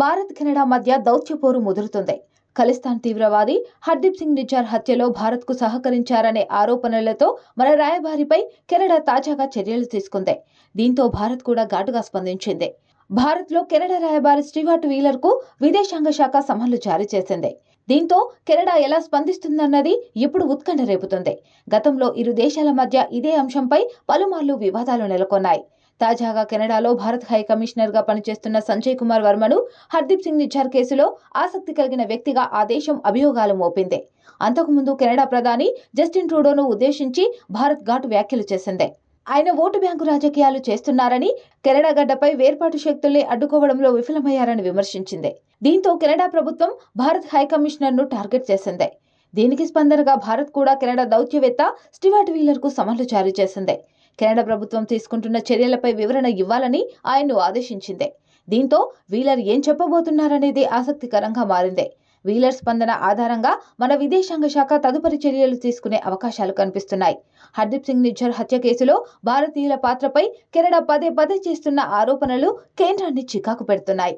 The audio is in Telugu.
భారత్ కెనడా మధ్య దౌత్యపోరు ముదురుతుంది. ఖలిస్తాన్ తీవ్రవాది హర్దీప్ సింగ్ నిజార్ హత్యలో భారత్కు సహకరించారనే ఆరోపణలతో మన రాయబారిపై కెనడా తాజాగా చర్యలు తీసుకుంది. దీంతో భారత్ కూడా ఘాటుగా స్పందించింది. భారత్లో కెనడా రాయబారి స్టీవార్ట్ వీలర్కు విదేశాంగ శాఖ సమన్లు జారీ చేసింది. దీంతో కెనడా ఎలా స్పందిస్తుందన్నది ఇప్పుడు ఉత్కంఠ రేపుతుంది. గతంలో ఇరు దేశాల మధ్య ఇదే అంశంపై పలుమార్లు వివాదాలు నెలకొన్నాయి. తాజాగా కెనడాలో భారత్ హై కమిషనర్గా పనిచేస్తున్న సంజయ్ కుమార్ వర్మను హర్దీప్ సింగ్ నిచ్చార్ కేసులో ఆసక్తి కలిగిన వ్యక్తిగా ఆ దేశం అభియోగాలు మోపింది. అంతకుముందు కెనడా ప్రధాని జస్టిన్ ట్రూడోను ఉద్దేశించి భారత్ ఘాటు వ్యాఖ్యలు చేసింది. ఆయన ఓటు బ్యాంకు రాజకీయాలు చేస్తున్నారని కెనడా గడ్డపై వేర్పాటు శక్తుల్ని అడ్డుకోవడంలో విఫలమయ్యారని విమర్శించింది. దీంతో కెనడా ప్రభుత్వం భారత్ హై ను టార్గెట్ చేసింది. దీనికి స్పందనగా భారత్ కూడా కెనడా దౌత్యవేత్త స్టివార్ట్ వీలర్కు సమన్లు జారీ చేసింది. కెనడా ప్రభుత్వం తీసుకుంటున్న చర్యలపై వివరణ ఇవ్వాలని ఆయన్ను ఆదేశించింది. దీంతో వీలర్ ఏం చెప్పబోతున్నారనేది ఆసక్తికరంగా మారింది. వీలర్ స్పందన ఆధారంగా మన విదేశాంగ శాఖ తదుపరి చర్యలు తీసుకునే అవకాశాలు కనిపిస్తున్నాయి. హర్దీప్ సింగ్ నిజ్జర్ హత్య కేసులో భారతీయుల పాత్రపై కెనడా పదే పదే చేస్తున్న ఆరోపణలు కేంద్రాన్ని చికాకు పెడుతున్నాయి.